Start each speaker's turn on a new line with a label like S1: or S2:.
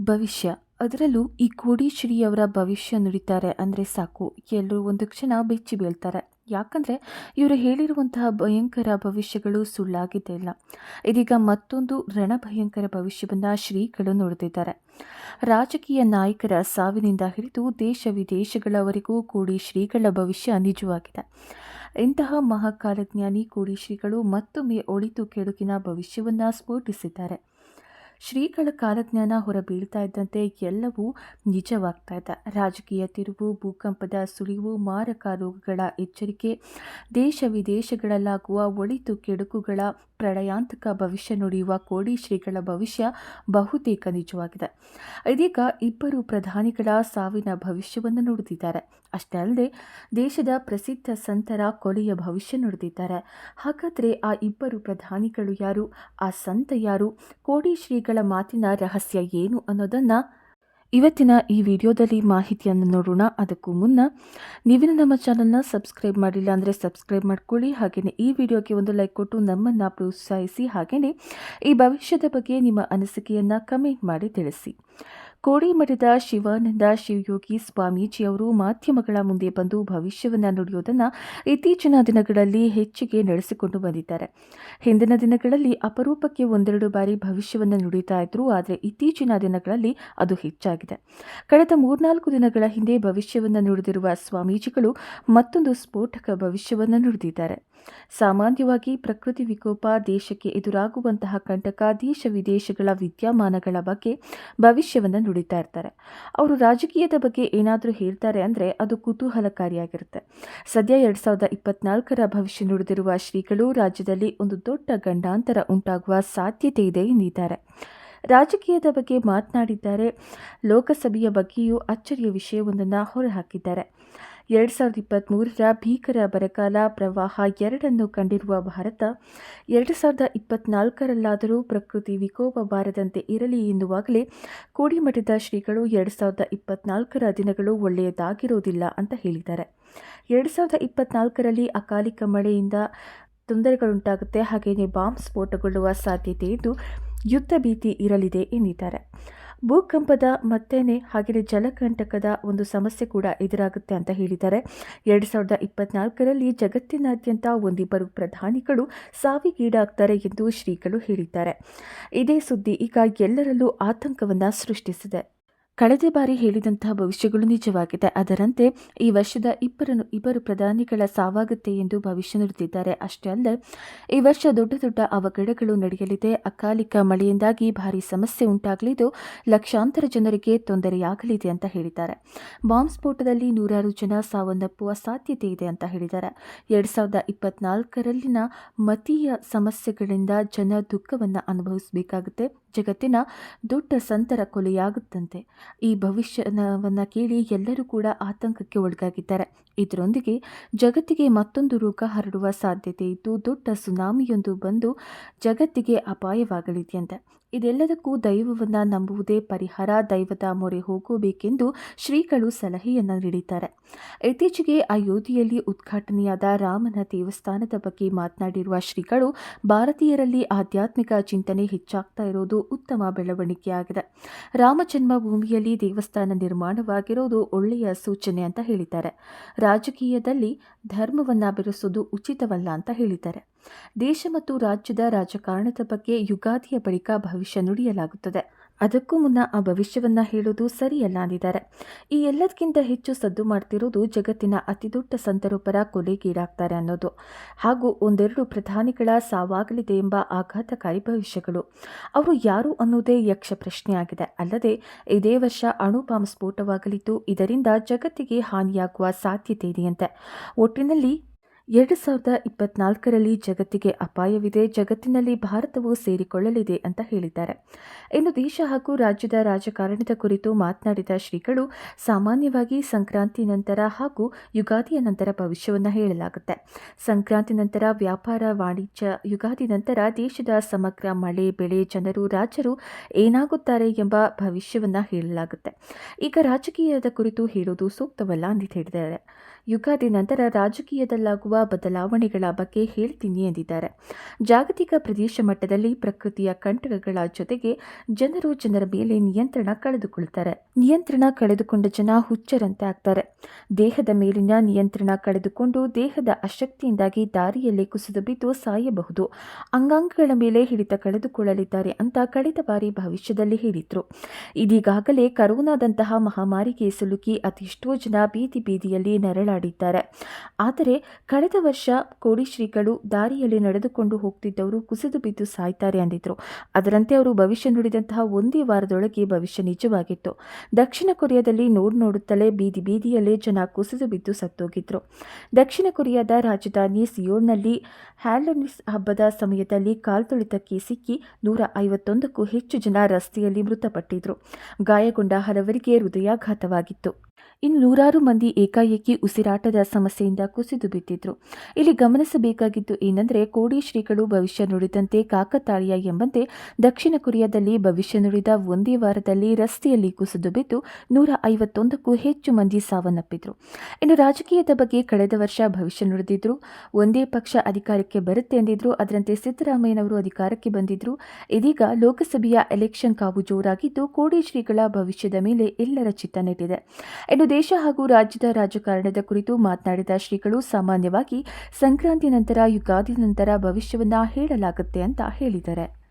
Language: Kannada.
S1: ಭವಿಷ್ಯ. ಅದರಲ್ಲೂ ಈ ಕೋಡೀಶ್ವರಿಯವರ ಭವಿಷ್ಯ ನುಡಿತಾರೆ ಅಂದರೆ ಸಾಕು. ಎಲ್ಲರೂ ಒಂದು ಕ್ಷಣ ಬೆಚ್ಚಿ ಬೀಳ್ತಾರೆ. ಯಾಕಂದರೆ ಇವರು ಹೇಳಿರುವಂತಹ ಭಯಂಕರ ಭವಿಷ್ಯಗಳು ಸುಳ್ಳಾಗಿದ್ದೇ ಇಲ್ಲ ಇದೀಗ ಮತ್ತೊಂದು ರಣಭಯಂಕರ ಭವಿಷ್ಯವನ್ನು ಶ್ರೀಗಳು ನುಡಿದಿದ್ದಾರೆ ರಾಜಕೀಯ ನಾಯಕರ ಸಾವಿನಿಂದ ಹಿಡಿದು ದೇಶ ವಿದೇಶಗಳವರೆಗೂ ಕೂಡಿ ಶ್ರೀಗಳ ಭವಿಷ್ಯ ನಿಜವಾಗಿದೆ. ಇಂತಹ ಮಹಾಕಾಲಜ್ಞಾನಿ ಕೋಡಿ ಶ್ರೀಗಳು ಮತ್ತೊಮ್ಮೆ ಒಳಿತು ಕೆಡುಕಿನ ಭವಿಷ್ಯವನ್ನು ಸ್ಫೋಟಿಸಿದ್ದಾರೆ. ಶ್ರೀಗಳ ಕಾಲಜ್ಞಾನ ಹೊರಬೀಳ್ತಾ ಇದ್ದಂತೆ ಎಲ್ಲವೂ ನಿಜವಾಗ್ತಾ ಇದೆ. ರಾಜಕೀಯ ತಿರುವು, ಭೂಕಂಪದ ಸುಳಿವು, ಮಾರಕ ರೋಗಗಳ ಎಚ್ಚರಿಕೆ, ದೇಶ ವಿದೇಶಗಳಲ್ಲಾಗುವ ಒಳಿತು ಕೆಡುಕುಗಳ ಪ್ರಳಯಾಂತಕ ಭವಿಷ್ಯ ನುಡಿಯುವ ಕೋಡಿ ಶ್ರೀಗಳ ಭವಿಷ್ಯ ಬಹುತೇಕ ನಿಜವಾಗಿದೆ. ಇದೀಗ ಇಬ್ಬರು ಪ್ರಧಾನಿಗಳ ಸಾವಿನ ಭವಿಷ್ಯವನ್ನು ನುಡಿದಿದ್ದಾರೆ. ಅಷ್ಟೇ ಅಲ್ಲದೆ, ದೇಶದ ಪ್ರಸಿದ್ಧ ಸಂತರ ಕೊಲೆಯ ಭವಿಷ್ಯ ನುಡಿದಿದ್ದಾರೆ. ಹಾಗಾದರೆ ಆ ಇಬ್ಬರು ಪ್ರಧಾನಿಗಳು ಯಾರು? ಆ ಸಂತ ಯಾರು? ಕೋಡಿ ಶ್ರೀಗಳ ಮಾತಿನ ರಹಸ್ಯ ಏನು ಅನ್ನೋದನ್ನು ಇವತ್ತಿನ ಈ ವಿಡಿಯೋದಲ್ಲಿ ಮಾಹಿತಿಯನ್ನು ನೋಡೋಣ. ಅದಕ್ಕೂ ಮುನ್ನ ನೀವಿನ ನಮ್ಮ ಚಾನಲ್ನ ಸಬ್ಸ್ಕ್ರೈಬ್ ಮಾಡಿಲ್ಲ ಅಂದರೆ ಸಬ್ಸ್ಕ್ರೈಬ್ ಮಾಡ್ಕೊಳ್ಳಿ. ಹಾಗೆಯೇ ಈ ವಿಡಿಯೋಗೆ ಒಂದು ಲೈಕ್ ಕೊಟ್ಟು ನಮ್ಮನ್ನು ಪ್ರೋತ್ಸಾಹಿಸಿ. ಹಾಗೆಯೇ ಈ ಭವಿಷ್ಯದ ಬಗ್ಗೆ ನಿಮ್ಮ ಅನಿಸಿಕೆಯನ್ನು ಕಮೆಂಟ್ ಮಾಡಿ ತಿಳಿಸಿ. ಕೋಡಿಮಠದ ಶಿವಾನಂದ ಶಿವಯೋಗಿ ಸ್ವಾಮೀಜಿಯವರು ಮಾಧ್ಯಮಗಳ ಮುಂದೆ ಬಂದು ಭವಿಷ್ಯವನ್ನು ನುಡಿಯೋದನ್ನು ಇತ್ತೀಚಿನ ದಿನಗಳಲ್ಲಿ ಹೆಚ್ಚಿಗೆ ನಡೆಸಿಕೊಂಡು ಬಂದಿದ್ದಾರೆ. ಹಿಂದಿನ ದಿನಗಳಲ್ಲಿ ಅಪರೂಪಕ್ಕೆ ಒಂದೆರಡು ಬಾರಿ ಭವಿಷ್ಯವನ್ನು ನುಡಿತಾ ಇದ್ರು, ಆದರೆ ಇತ್ತೀಚಿನ ದಿನಗಳಲ್ಲಿ ಅದು ಹೆಚ್ಚಾಗಿದೆ. ಕಳೆದ ಮೂರ್ನಾಲ್ಕು ದಿನಗಳ ಹಿಂದೆ ಭವಿಷ್ಯವನ್ನು ನುಡಿದಿರುವ ಸ್ವಾಮೀಜಿಗಳು ಮತ್ತೊಂದು ಸ್ಫೋಟಕ ಭವಿಷ್ಯವನ್ನು ನುಡಿದಿದ್ದಾರೆ. ಸಾಮಾನ್ಯವಾಗಿ ಪ್ರಕೃತಿ ವಿಕೋಪ, ದೇಶಕ್ಕೆ ಎದುರಾಗುವಂತಹ ಕಂಟಕ, ದೇಶ ವಿದೇಶಗಳ ವಿದ್ಯಮಾನಗಳ ಬಗ್ಗೆ ಭವಿಷ್ಯವನ್ನು ನುಡಿತಾ ಇರ್ತಾರೆ. ಅವರು ರಾಜಕೀಯದ ಬಗ್ಗೆ ಏನಾದರೂ ಹೇಳ್ತಾರೆ ಅಂದರೆ ಅದು ಕುತೂಹಲಕಾರಿಯಾಗಿರುತ್ತೆ. ಸದ್ಯ ಎರಡು ಸಾವಿರದ ಇಪ್ಪತ್ನಾಲ್ಕರ ಭವಿಷ್ಯ ನುಡಿದಿರುವ ಶ್ರೀಗಳು ರಾಜ್ಯದಲ್ಲಿ ಒಂದು ದೊಡ್ಡ ಗಂಡಾಂತರ ಉಂಟಾಗುವ ಸಾಧ್ಯತೆ ಇದೆ ಎಂದಿದ್ದಾರೆ. ರಾಜಕೀಯದ ಬಗ್ಗೆ ಮಾತನಾಡಿದ್ದಾರೆ. ಲೋಕಸಭೆಯ ಬಗ್ಗೆಯೂ ಅಚ್ಚರಿಯ ವಿಷಯವೊಂದನ್ನು ಹೊರಹಾಕಿದ್ದಾರೆ. ಎರಡು ಸಾವಿರದ ಇಪ್ಪತ್ತ್ಮೂರರ ಭೀಕರ ಬರಗಾಲ ಪ್ರವಾಹ ಎರಡನ್ನು ಕಂಡಿರುವ ಭಾರತ, ಎರಡು ಸಾವಿರದ ಇಪ್ಪತ್ನಾಲ್ಕರಲ್ಲಾದರೂ ಪ್ರಕೃತಿ ವಿಕೋಪ ಬಾರದಂತೆ ಇರಲಿ ಎನ್ನುವಾಗಲೇ ಕೋಡಿಮಠದ ಶ್ರೀಗಳು ಎರಡು ಸಾವಿರದ ಇಪ್ಪತ್ನಾಲ್ಕರ ದಿನಗಳು ಒಳ್ಳೆಯದಾಗಿರುವುದಿಲ್ಲ ಅಂತ ಹೇಳಿದ್ದಾರೆ. ಎರಡು ಸಾವಿರದ ಇಪ್ಪತ್ನಾಲ್ಕರಲ್ಲಿ ಅಕಾಲಿಕ ಮಳೆಯಿಂದ ತೊಂದರೆಗಳುಂಟಾಗುತ್ತೆ. ಹಾಗೆಯೇ ಬಾಂಬ್ ಸ್ಫೋಟಗೊಳ್ಳುವ ಸಾಧ್ಯತೆ ಇದ್ದು ಯುದ್ಧ ಭೀತಿ ಇರಲಿದೆ ಎಂದಿದ್ದಾರೆ. ಭೂಕಂಪದ ಮತ್ತೇನೆ ಹಾಗೆಯೇ ಜಲಕಂಟಕದ ಒಂದು ಸಮಸ್ಯೆ ಕೂಡ ಎದುರಾಗುತ್ತೆ ಅಂತ ಹೇಳಿದ್ದಾರೆ. ಎರಡು ಸಾವಿರದ ಇಪ್ಪತ್ನಾಲ್ಕರಲ್ಲಿ ಜಗತ್ತಿನಾದ್ಯಂತ ಒಂದಿಬ್ಬರು ಪ್ರಧಾನಿಗಳು ಸಾವಿಗೀಡಾಗ್ತಾರೆ ಎಂದು ಶ್ರೀಗಳು ಹೇಳಿದ್ದಾರೆ. ಇದೇ ಸುದ್ದಿ ಈಗ ಎಲ್ಲರಲ್ಲೂ ಆತಂಕವನ್ನು ಸೃಷ್ಟಿಸಿದೆ. ಕಳೆದ ಬಾರಿ ಹೇಳಿದಂತಹ ಭವಿಷ್ಯಗಳು ನಿಜವಾಗಿದೆ. ಅದರಂತೆ ಈ ವರ್ಷದ ಇಬ್ಬರನ್ನು, ಇಬ್ಬರು ಪ್ರಧಾನಿಗಳ ಸಾವಾಗುತ್ತೆ ಎಂದು ಭವಿಷ್ಯ ನುಡಿದಿದ್ದಾರೆ. ಅಷ್ಟೇ ಅಲ್ಲದೆ ಈ ವರ್ಷ ದೊಡ್ಡ ದೊಡ್ಡ ಅವಘಡಗಳು ನಡೆಯಲಿದೆ. ಅಕಾಲಿಕ ಮಳೆಯಿಂದಾಗಿ ಭಾರಿ ಸಮಸ್ಯೆ ಉಂಟಾಗಲಿದ್ದು ಲಕ್ಷಾಂತರ ಜನರಿಗೆ ತೊಂದರೆಯಾಗಲಿದೆ ಅಂತ ಹೇಳಿದ್ದಾರೆ. ಬಾಂಬ್ ಸ್ಫೋಟದಲ್ಲಿ ನೂರಾರು ಜನ ಸಾವನ್ನಪ್ಪುವ ಸಾಧ್ಯತೆ ಇದೆ ಅಂತ ಹೇಳಿದ್ದಾರೆ. ಎರಡು ಸಾವಿರದ ಇಪ್ಪತ್ನಾಲ್ಕರಲ್ಲಿನ ಮತೀಯ ಸಮಸ್ಯೆಗಳಿಂದ ಜನ ದುಃಖವನ್ನು ಅನುಭವಿಸಬೇಕಾಗುತ್ತೆ. ಜಗತ್ತಿನ ದೊಡ್ಡ ಸಂತರ ಕೊಲೆಯಾಗುತ್ತಂತೆ. ಈ ಭವಿಷ್ಯವನ್ನು ಕೇಳಿ ಎಲ್ಲರೂ ಕೂಡ ಆತಂಕಕ್ಕೆ ಒಳಗಾಗಿದ್ದಾರೆ. ಇದರೊಂದಿಗೆ ಜಗತ್ತಿಗೆ ಮತ್ತೊಂದು ರೋಗ ಹರಡುವ ಸಾಧ್ಯತೆ ಇದ್ದು, ದೊಡ್ಡ ಸುನಾಮಿಯೊಂದು ಬಂದು ಜಗತ್ತಿಗೆ ಅಪಾಯವಾಗಲಿದೆಯಂತೆ ಇದೆಲ್ಲದಕ್ಕೂ ದೈವವನ್ನು ನಂಬುವುದೇ ಪರಿಹಾರ, ದೈವದ ಮೊರೆ ಹೋಗಬೇಕೆಂದು ಶ್ರೀಗಳು ಸಲಹೆಯನ್ನು ನೀಡಿದ್ದಾರೆ. ಇತ್ತೀಚೆಗೆ ಅಯೋಧ್ಯೆಯಲ್ಲಿ ಉದ್ಘಾಟನೆಯಾದ ರಾಮನ ದೇವಸ್ಥಾನದ ಬಗ್ಗೆ ಮಾತನಾಡಿರುವ ಶ್ರೀಗಳು, ಭಾರತೀಯರಲ್ಲಿ ಆಧ್ಯಾತ್ಮಿಕ ಚಿಂತನೆ ಹೆಚ್ಚಾಗ್ತಾ ಇರೋದು ಉತ್ತಮ ಬೆಳವಣಿಗೆಯಾಗಿದೆ. ರಾಮ ಜನ್ಮಭೂಮಿಯಲ್ಲಿ ದೇವಸ್ಥಾನ ನಿರ್ಮಾಣವಾಗಿರೋದು ಒಳ್ಳೆಯ ಸೂಚನೆ ಅಂತ ಹೇಳಿದ್ದಾರೆ. ರಾಜಕೀಯದಲ್ಲಿ ಧರ್ಮವನ್ನು ಬೆರೆಸೋದು ಉಚಿತವಲ್ಲ ಅಂತ ಹೇಳಿದ್ದಾರೆ. ದೇಶ ಮತ್ತು ರಾಜ್ಯದ ರಾಜಕಾರಣದ ಬಗ್ಗೆ ಯುಗಾದಿಯ ಬಳಿಕ ಭವಿಷ್ಯ ನುಡಿಯಲಾಗುತ್ತದೆ. ಅದಕ್ಕೂ ಮುನ್ನ ಆ ಭವಿಷ್ಯವನ್ನ ಹೇಳೋದು ಸರಿಯಲ್ಲ ಅಂದಿದ್ದಾರೆ. ಈ ಎಲ್ಲದಕ್ಕಿಂತ ಹೆಚ್ಚು ಸದ್ದು ಮಾಡ್ತಿರೋದು ಜಗತ್ತಿನ ಅತಿದೊಡ್ಡ ಸಂತರೊಬ್ಬರ ಕೊಲೆಗೀಡಾಗ್ತಾರೆ ಅನ್ನೋದು. ಹಾಗೂ ಒಂದೆರಡು ಪ್ರಧಾನಿಗಳ ಸಾವಾಗಲಿದೆ ಎಂಬ ಆಘಾತಕಾರಿ ಭವಿಷ್ಯಗಳು. ಅವರು ಯಾರು ಅನ್ನೋದೇ ಯಕ್ಷ ಪ್ರಶ್ನೆಯಾಗಿದೆ ಅಲ್ಲದೆ, ಇದೇ ವರ್ಷ ಅಣು ಬಾಂಬ್ ಸ್ಫೋಟವಾಗಲಿದ್ದು ಇದರಿಂದ ಜಗತ್ತಿಗೆ ಹಾನಿಯಾಗುವ ಸಾಧ್ಯತೆ ಇದೆಯಂತೆ. ಒಟ್ಟಿನಲ್ಲಿ ಎರಡು ಸಾವಿರದ ಇಪ್ಪತ್ನಾಲ್ಕರಲ್ಲಿ ಜಗತ್ತಿಗೆ ಅಪಾಯವಿದೆ, ಜಗತ್ತಿನಲ್ಲಿ ಭಾರತವು ಸೇರಿಕೊಳ್ಳಲಿದೆ ಅಂತ ಹೇಳಿದ್ದಾರೆ. ಇನ್ನು ದೇಶ ಹಾಗೂ ರಾಜ್ಯದ ರಾಜಕಾರಣದ ಕುರಿತು ಮಾತನಾಡಿದ ಶ್ರೀಗಳು, ಸಾಮಾನ್ಯವಾಗಿ ಸಂಕ್ರಾಂತಿ ನಂತರ ಹಾಗೂ ಯುಗಾದಿಯ ನಂತರ ಭವಿಷ್ಯವನ್ನು ಹೇಳಲಾಗುತ್ತೆ. ಸಂಕ್ರಾಂತಿ ನಂತರ ವ್ಯಾಪಾರ, ವಾಣಿಜ್ಯ, ಯುಗಾದಿ ನಂತರ ದೇಶದ ಸಮಗ್ರ ಮಳೆ, ಬೆಳೆ, ಜನರು, ರಾಜರು ಏನಾಗುತ್ತಾರೆ ಎಂಬ ಭವಿಷ್ಯವನ್ನು ಹೇಳಲಾಗುತ್ತೆ. ಈಗ ರಾಜಕೀಯದ ಕುರಿತು ಹೇಳೋದು ಸೂಕ್ತವಲ್ಲ ಅಂತ ಹೇಳಿದ್ದಾರೆ. ಯುಗಾದಿ ನಂತರ ರಾಜಕೀಯದಲ್ಲಾಗುವ ಬದಲಾವಣೆಗಳ ಬಗ್ಗೆ ಹೇಳ್ತೀನಿ ಎಂದಿದ್ದಾರೆ. ಜಾಗತಿಕ ಪ್ರದೇಶ ಮಟ್ಟದಲ್ಲಿ ಪ್ರಕೃತಿಯ ಕಂಟಕಗಳ ಜೊತೆಗೆ ಜನರು ಜನರ ಮೇಲೆ ನಿಯಂತ್ರಣ ಕಳೆದುಕೊಳ್ತಾರೆ. ನಿಯಂತ್ರಣ ಕಳೆದುಕೊಂಡ ಜನ ಹುಚ್ಚರಂತೆ ಆಗ್ತಾರೆ ದೇಹದ ಮೇಲಿನ ನಿಯಂತ್ರಣ ಕಳೆದುಕೊಂಡು ದೇಹದ ಅಶಕ್ತಿಯಿಂದಾಗಿ ದಾರಿಯಲ್ಲಿ ಕುಸಿದು ಬಿದ್ದು ಸಾಯಬಹುದು. ಅಂಗಾಂಗಗಳ ಮೇಲೆ ಹಿಡಿತ ಕಳೆದುಕೊಳ್ಳಲಿದ್ದಾರೆ ಅಂತ ಕಳೆದ ಬಾರಿ ಭವಿಷ್ಯದಲ್ಲಿ ಹೇಳಿದ್ರು. ಇದೀಗಾಗಲೇ ಕರೋನಾದಂತಹ ಮಹಾಮಾರಿಗೆ ಸಿಲುಕಿ ಅತಿಷ್ಟೋ ಜನ ಬೀದಿ ಬೀದಿಯಲ್ಲಿ ನೆರಳಾಡಿದ್ದಾರೆ ಆದರೆ ಕಳೆದ ವರ್ಷ ಕೋಡಿ ಶ್ರೀಗಳು ದಾರಿಯಲ್ಲಿ ನಡೆದುಕೊಂಡು ಹೋಗ್ತಿದ್ದವರು ಕುಸಿದು ಬಿದ್ದು ಸಾಯ್ತಾರೆ ಅಂದಿದ್ರು. ಅದರಂತೆ ಅವರು ಭವಿಷ್ಯ ನುಡಿದಂತಹ ಒಂದೇ ವಾರದೊಳಗೆ ಭವಿಷ್ಯ ನಿಜವಾಗಿತ್ತು. ದಕ್ಷಿಣ ಕೊರಿಯಾದಲ್ಲಿ ನೋಡ್ ನೋಡುತ್ತಲೇ ಬೀದಿ ಬೀದಿಯಲ್ಲೇ ಜನ ಕುಸಿದು ಬಿದ್ದು ಸತ್ತೋಗಿದ್ರು. ದಕ್ಷಿಣ ಕೊರಿಯಾದ ರಾಜಧಾನಿ ಸಿಯೋಲ್ನಲ್ಲಿ ಹ್ಯಾಲೋನಿಸ್ ಹಬ್ಬದ ಸಮಯದಲ್ಲಿ ಕಾಲ್ತುಳಿತಕ್ಕೆ ಸಿಕ್ಕಿ ನೂರ ಐವತ್ತೊಂದಕ್ಕೂ ಹೆಚ್ಚು ಜನ ರಸ್ತೆಯಲ್ಲಿ ಮೃತಪಟ್ಟಿದ್ರು. ಗಾಯಗೊಂಡ ಹಲವರಿಗೆ ಹೃದಯಾಘಾತವಾಗಿತ್ತು. ಇನ್ನು ನೂರಾರು ಮಂದಿ ಏಕಾಏಕಿ ಉಸಿರಾಟದ ಸಮಸ್ಯೆಯಿಂದ ಕುಸಿದು ಬಿದ್ದಿದ್ರು. ಇಲ್ಲಿ ಗಮನಿಸಬೇಕಾಗಿದ್ದು ಏನಂದರೆ ಕೋಡಿ ಶ್ರೀಗಳು ಭವಿಷ್ಯ ನುಡಿದಂತೆ ಕಾಕತಾಳೀಯ ಎಂಬಂತೆ ದಕ್ಷಿಣ ಕೊರಿಯಾದಲ್ಲಿ ಭವಿಷ್ಯ ನುಡಿದ ಒಂದೇ ವಾರದಲ್ಲಿ ರಸ್ತೆಯಲ್ಲಿ ಕುಸಿದು ಬಿದ್ದು ನೂರ ಐವತ್ತೊಂದಕ್ಕೂ ಹೆಚ್ಚು ಮಂದಿ ಸಾವನ್ನಪ್ಪಿದ್ರು. ಇನ್ನು ರಾಜಕೀಯದ ಬಗ್ಗೆ ಕಳೆದ ವರ್ಷ ಭವಿಷ್ಯ ನುಡಿದಿದ್ರು. ಒಂದೇ ಪಕ್ಷ ಅಧಿಕಾರಕ್ಕೆ ಬರುತ್ತೆ ಎಂದಿದ್ರು ಅದರಂತೆ ಸಿದ್ದರಾಮಯ್ಯನವರು ಅಧಿಕಾರಕ್ಕೆ ಬಂದಿದ್ರು. ಇದೀಗ ಲೋಕಸಭೆಯ ಎಲೆಕ್ಷನ್ ಕಾವು ಜೋರಾಗಿದ್ದು ಕೋಡಿ ಶ್ರೀಗಳ ಭವಿಷ್ಯದ ಮೇಲೆ ಎಲ್ಲರ ಚಿತ್ತ ನೆಟ್ಟಿದೆ. ಇನ್ನು ದೇಶ ಹಾಗೂ ರಾಜ್ಯದ ರಾಜಕಾರಣದ ಕುರಿತು ಮಾತನಾಡಿದ ಶ್ರೀಗಳು, ಸಾಮಾನ್ಯವಾಗಿ ಸಂಕ್ರಾಂತಿ ನಂತರ, ಯುಗಾದಿ ನಂತರ ಭವಿಷ್ಯವನ್ನ ಹೇಳಲಾಗುತ್ತೆ ಅಂತ ಹೇಳಿದ್ದಾರೆ.